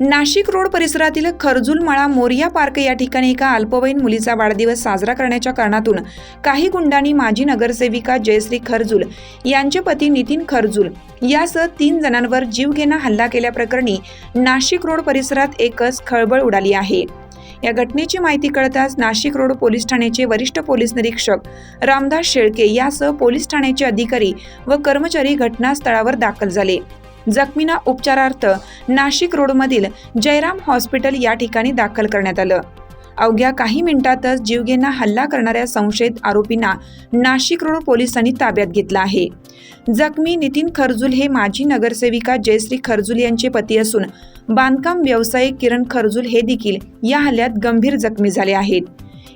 Nashik road परिसरातील खरजुलमळा Moriya park या ठिकाणी एका अल्पवयीन मुलीचा वाढदिवस साजरा करण्याच्या कारणातून काही गुंडांनी माजी नगरसेविका जयश्री खरजुल यांचे पती नितीन खरजुल यासह तीन जणांवर जीवघेणा हल्ला केल्याप्रकरणी नाशिक रोड परिसरात एकच खळबळ उडाली आहे. या घटनेची माहिती कळताच नाशिक रोड पोलीस ठाण्याचे वरिष्ठ पोलीस निरीक्षक रामदास शेळके यासह पोलीस ठाण्याचे अधिकारी व कर्मचारी घटनास्थळावर दाखल झाले. जखमींना उपचारार्थ नाशिक रोडमधील जयराम हॉस्पिटल या ठिकाणी दाखल करण्यात आलं. अवघ्या काही मिनिटातच जीवघेंना हल्ला करणाऱ्या संशयित आरोपींना नाशिक रोड पोलिसांनी ताब्यात घेतलं आहे. जखमी नितीन खरजुल हे माजी नगरसेविका जयश्री खरजुल यांचे पती असून बांधकाम व्यावसायिक किरण खरजुल हे देखील या हल्ल्यात गंभीर जखमी झाले आहेत.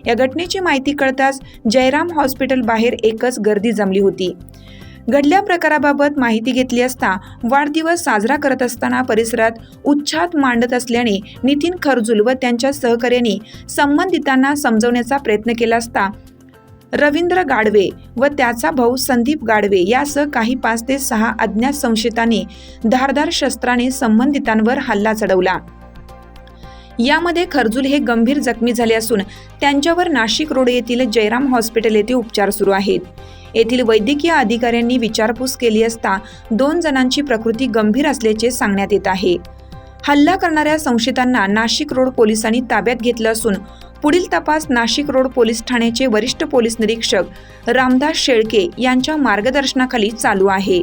या घटनेची माहिती कळताच जयराम हॉस्पिटल बाहेर एकच गर्दी जमली होती. घडल्या प्रकाराबाबत माहिती घेतली असता वाढदिवस साजरा करत असताना परिसरात उच्छाद मांडत असल्याने नितीन खरजुल व त्यांच्या सहकार्यांनी संबंधितांना समजवण्याचा प्रयत्न केला असता रवींद्र गाडवे व त्याचा भाऊ संदीप गाडवे यासह काही पाच ते सहा अज्ञात संशयितांनी धारदार शस्त्राने संबंधितांवर हल्ला चढवला. यामध्ये खरजुल हे गंभीर जखमी झाले असून त्यांच्यावर नाशिक रोड येथील जयराम हॉस्पिटल येथे उपचार सुरू आहेत. येथील वैद्यकीय अधिकाऱ्यांनी विचारपूस केली असता दोन जणांची प्रकृती गंभीर असल्याचे सांगण्यात येत आहे. हल्ला करणाऱ्या संशयितांना नाशिक रोड पोलिसांनी ताब्यात घेतलं असून पुढील तपास नाशिक रोड पोलीस ठाण्याचे वरिष्ठ पोलीस निरीक्षक रामदास शेळके यांच्या मार्गदर्शनाखाली चालू आहे.